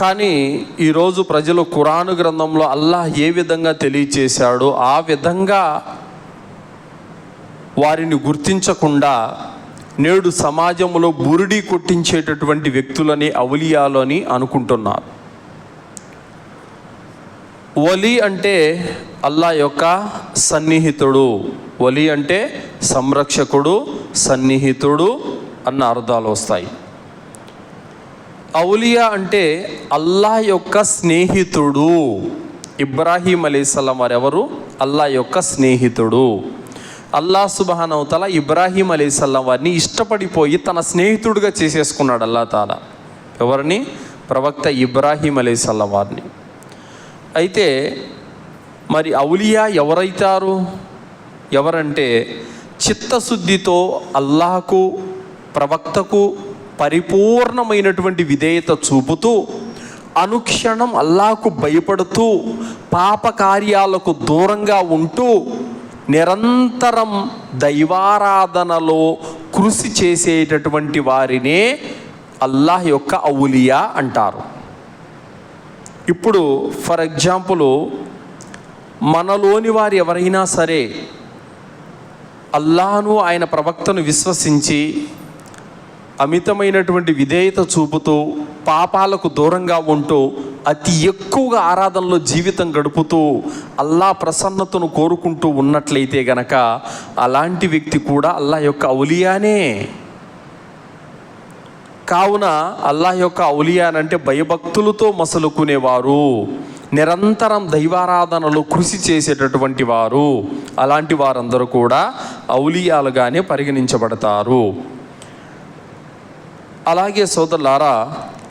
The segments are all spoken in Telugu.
కానీ ఈరోజు ప్రజలు కురాను గ్రంథంలో అల్లాహ్ ఏ విధంగా తెలియచేశాడో ఆ విధంగా వారిని గుర్తించకుండా నేడు సమాజంలో బురిడి కొట్టించేటటువంటి వ్యక్తులని అవలియాలని అని అనుకుంటున్నారు. వలి అంటే అల్లా యొక్క సన్నిహితుడు వలి అంటే సంరక్షకుడు సన్నిహితుడు అన్న అర్థాలు వస్తాయి. ఔలియా అంటే అల్లా యొక్క స్నేహితుడు. ఇబ్రాహీం అలీస్లాం వారు ఎవరు? అల్లా యొక్క స్నేహితుడు. అల్లా సుబహానవతల ఇబ్రాహీం అలీస్లాం వారిని ఇష్టపడిపోయి తన స్నేహితుడిగా చేసేసుకున్నాడు అల్లా తాలా. ఎవరిని? ప్రవక్త ఇబ్రాహీం అలీస్లాం వారిని. అయితే మరి ఔలియా ఎవరైతారు? ఎవరంటే చిత్తశుద్ధితో అల్లాహకు ప్రవక్తకు పరిపూర్ణమైనటువంటి విధేయత చూపుతూ అనుక్షణం అల్లాకు భయపడుతూ పాపకార్యాలకు దూరంగా ఉంటూ నిరంతరం దైవారాధనలో కృషి చేసేటటువంటి వారినే అల్లాహ్ యొక్క ఔలియా అంటారు. ఇప్పుడు ఫర్ ఎగ్జాంపుల్ మనలోని వారు ఎవరైనా సరే అల్లాను ఆయన ప్రవక్తను విశ్వసించి అమితమైనటువంటి విధేయత చూపుతూ పాపాలకు దూరంగా ఉంటూ అతి ఎక్కువగా ఆరాధనలో జీవితం గడుపుతూ అల్లా ప్రసన్నతను కోరుకుంటూ ఉన్నట్లయితే గనక అలాంటి వ్యక్తి కూడా అల్లా యొక్క ఔలియానే. కావున అల్లాహ్ యొక్క ఔలియానంటే భయభక్తులతో మసలుకునేవారు నిరంతరం దైవారాధనలో కృషి చేసేటటువంటి వారు. అలాంటి వారందరూ కూడా ఔలియాలుగానే పరిగణించబడతారు. అలాగే సోదరులారా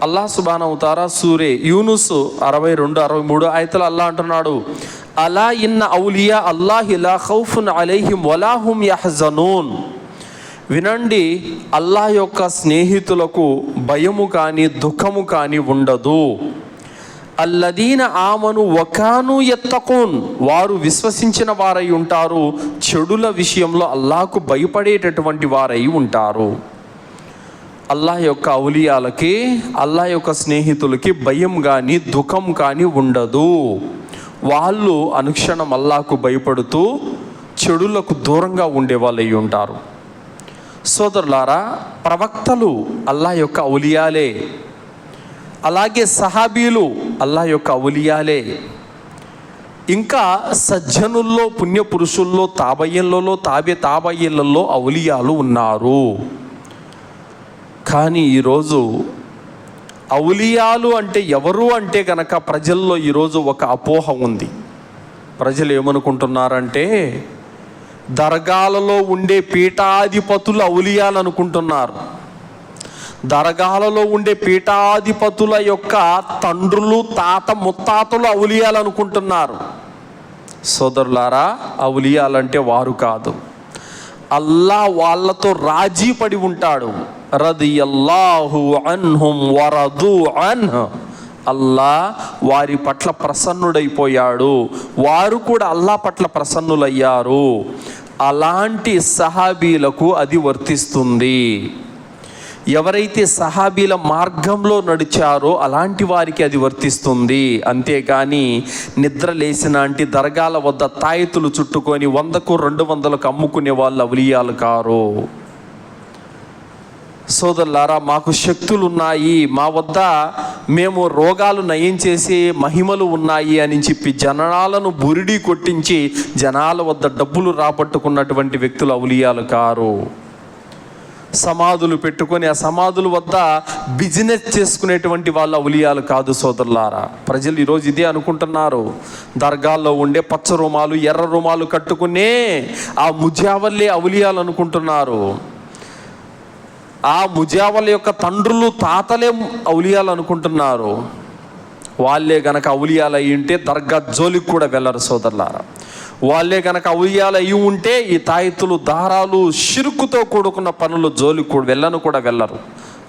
అల్లా సుబాన్ అవుతారా సూరే యూనుస్ అరవై రెండు అరవై మూడు ఆయతలు అల్లా అంటున్నాడు. అలా ఇన్న ఔలియా అల్లాహిలా ఖౌఫున్ అలైహిం వలాహుం యహజనూన్. వినండి అల్లాహ్ యొక్క స్నేహితులకు భయము కానీ దుఃఖము కానీ ఉండదు. అల్లదీన ఆమను వకాను ఎత్తకోన్ వారు విశ్వసించిన వారై ఉంటారు చెడుల విషయంలో అల్లాకు భయపడేటటువంటి వారై ఉంటారు. అల్లాహ్ యొక్క ఔలియాలకి అల్లాహ్ యొక్క స్నేహితులకి భయం కానీ దుఃఖం కానీ ఉండదు. వాళ్ళు అనుక్షణం అల్లాహకు భయపడుతూ చెడులకు దూరంగా ఉండేవాళ్ళు అయి ఉంటారు. సోదరులారా ప్రవక్తలు అల్లా యొక్క ఔలియాలే. అలాగే సహాబీలు అల్లా యొక్క ఔలియాలే. ఇంకా సజ్జనుల్లో పుణ్యపురుషుల్లో తాబయ్యలలో తాబే తాబయ్యలలో ఔలియాలు ఉన్నారు. కానీ ఈరోజు అవులియాలు అంటే ఎవరు అంటే గనక ప్రజల్లో ఈరోజు ఒక అపోహ ఉంది. ప్రజలు ఏమనుకుంటున్నారంటే దర్గాలలో ఉండే పీఠాధిపతులు అవులియాలు అనుకుంటున్నారు. దర్గాలలో ఉండే పీఠాధిపతుల యొక్క తండ్రులు తాత ముత్తాతలు అవులియాలు అనుకుంటున్నారు. సోదరులారా అవులియాలంటే వారు కాదు. అల్లా వాళ్ళతో రాజీ పడి ఉంటాడు. రదియల్లాహు అన్హుం వరదు అన్హ్. అల్లా వారి పట్ల ప్రసన్నుడైపోయాడు. వారు కూడా అల్లా పట్ల ప్రసన్నులయ్యారు. అలాంటి సహాబీలకు అది వర్తిస్తుంది. ఎవరైతే సహాబీల మార్గంలో నడిచారో అలాంటి వారికి అది వర్తిస్తుంది. అంతేకాని నిద్ర లేచినాంటి దర్గాల వద్ద తాయెత్తులు చుట్టుకొని వందకు రెండు వందలకు అమ్ముకునే వాళ్ళు అవలియాలు కారు. సోదరులారా మాకు శక్తులు ఉన్నాయి మా వద్ద మేము రోగాలు నయం చేసే మహిమలు ఉన్నాయి అని చెప్పి జనాలను బురిడి కొట్టించి జనాల వద్ద డబ్బులు రాబట్టుకున్నటువంటి వ్యక్తులు అవులియాలు కారు. సమాధులు పెట్టుకొని ఆ సమాధుల వద్ద బిజినెస్ చేసుకునేటువంటి వాళ్ళు అవులియాలు కాదు సోదరులారా. ప్రజలు ఈరోజు ఇదే అనుకుంటున్నారు. దర్గాల్లో ఉండే పచ్చ రుమాలు ఎర్ర రుమాలు కట్టుకునే ఆ ముజావల్లే అవులియాలు అనుకుంటున్నారు. ఆ ముజావల యొక్క తండ్రులు తాతలే ఔలియాలు అనుకుంటున్నారు. వాళ్ళే గనక ఔలియాలు అయి ఉంటే దర్గా జోలికి కూడా వెళ్ళరు సోదరులారా. వాళ్ళే గనక ఔలియాలు అయి ఉంటే ఈ తాయితులు దారాలు షిరుకుతో కూడుకున్న పనులు జోలికి కూడా వెళ్ళను కూడా వెళ్ళరు.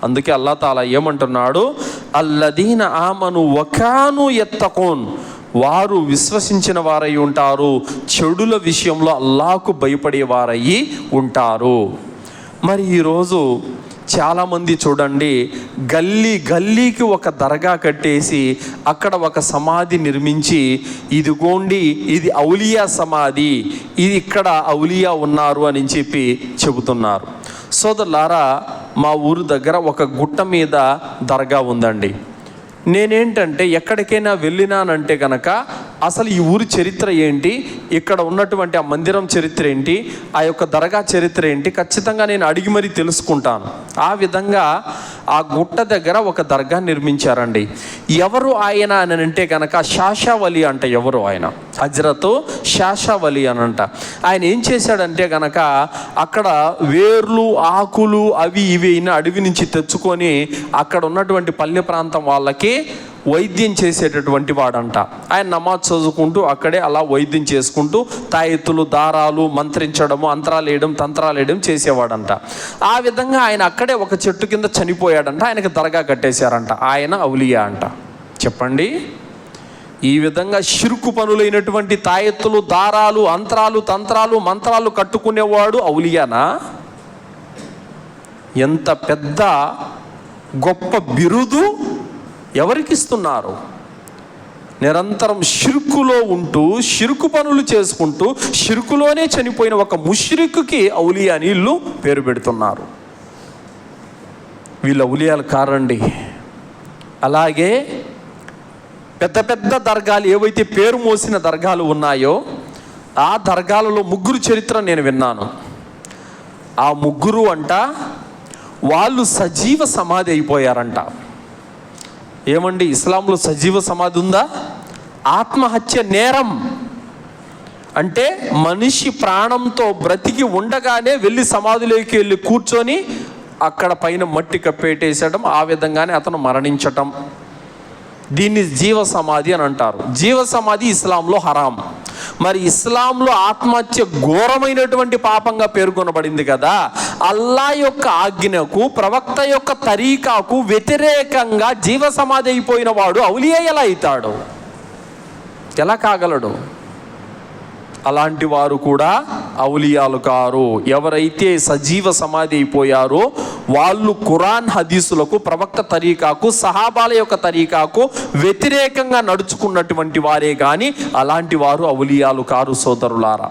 అందుకే అల్లా తాలా ఏమంటున్నాడు? అల్లదీన ఆమను వకాను ఎత్తకోన్. వారు విశ్వసించిన వారై ఉంటారు చెడుల విషయంలో అల్లాకు భయపడే వారయ్యి ఉంటారు. మరి ఈరోజు చాలామంది చూడండి గల్లీ గల్లీకి ఒక దర్గా కట్టేసి అక్కడ ఒక సమాధి నిర్మించి ఇదిగోండి ఇది ఔలియా సమాధి ఇది ఇక్కడ ఔలియా ఉన్నారు అని చెప్పి చెబుతున్నారు. సోదరులారా మా ఊరు దగ్గర ఒక గుట్ట మీద దర్గా ఉందండి. నేనేంటంటే ఎక్కడికైనా వెళ్ళినానంటే కనుక అసలు ఈ ఊరి చరిత్ర ఏంటి? ఇక్కడ ఉన్నటువంటి ఆ మందిరం చరిత్ర ఏంటి? ఆ యొక్క దర్గా చరిత్ర ఏంటి? ఖచ్చితంగా నేను అడిగి మరీ తెలుసుకుంటాను. ఆ విధంగా ఆ గుట్ట దగ్గర ఒక దర్గా నిర్మించారండి. ఎవరు ఆయన అని అంటే కనుక శాషావలి అంట ఎవరు ఆయన? హజరత్ శాషావలి అని అంట. ఆయన ఏం చేశాడంటే గనక అక్కడ వేర్లు ఆకులు అవి ఇవి అడవి నుంచి తెచ్చుకొని అక్కడ ఉన్నటువంటి పల్లె ప్రాంతం వాళ్ళకి వైద్యం చేసేటటువంటి వాడంట. ఆయన నమాజ్ చదువుకుంటూ అక్కడే అలా వైద్యం చేసుకుంటూ తాయెత్తులు దారాలు మంత్రించడము అంతరాలు వేయడం తంత్రాలు వేయడం చేసేవాడంట. ఆ విధంగా ఆయన అక్కడే ఒక చెట్టు కింద చనిపోయాడంట. ఆయనకు దరగా కట్టేశారంట. ఆయన అవులియా అంట. చెప్పండి. ఈ విధంగా షిరుకు పనులైనటువంటి తాయెత్తులు దారాలు అంతరాలు తంత్రాలు మంత్రాలు కట్టుకునేవాడు అవులియానా ఎంత పెద్ద గొప్ప బిరుదు ఎవరికి ఇస్తున్నారు నిరంతరం షిరుకులో ఉంటూ షిరుకు పనులు చేసుకుంటూ షిరుకులోనే చనిపోయిన ఒక ముష్రికుకి ఔలియా అని ఇల్లు పేరు పెడుతున్నారు. వీళ్ళ ఔలియాలు కారండి. అలాగే పెద్ద పెద్ద దర్గాలు ఏవైతే పేరు మోసిన దర్గాలు ఉన్నాయో ఆ దర్గాలలో ముగ్గురు చరిత్ర నేను విన్నాను. ఆ ముగ్గురు అంట వాళ్ళు సజీవ సమాధి అయిపోయారంట. ఏమండి ఇస్లాంలో సజీవ సమాధి ఉందా? ఆత్మహత్య నేరం. అంటే మనిషి ప్రాణంతో బ్రతికి ఉండగానే వెళ్ళి సమాధిలోకి వెళ్ళి కూర్చొని అక్కడ పైన మట్టి కప్పేటేసడం ఆ విధంగానే అతను మరణించటం. దీన్ని జీవ సమాధి అని అంటారు. జీవ సమాధి ఇస్లాంలో హరాం. మరి ఇస్లాంలో ఆత్మహత్య ఘోరమైనటువంటి పాపంగా పేర్కొనబడింది కదా. అల్లా యొక్క ఆజ్ఞకు ప్రవక్త యొక్క తరీకాకు వ్యతిరేకంగా జీవ సమాధి అయిపోయిన వాడు అవులియ ఎలా అవుతాడు. ఎలా కాగలడు? అలాంటి వారు కూడా అవులియాలు కారు. ఎవరైతే సజీవ సమాధి అయిపోయారో వాళ్ళు ఖురాన్ హదీసులకు ప్రవక్త తరీకాకు సహాబాల యొక్క తరీకాకు వ్యతిరేకంగా నడుచుకున్నటువంటి వారే కానీ అలాంటి వారు అవులియాలు కారు సోదరులారా.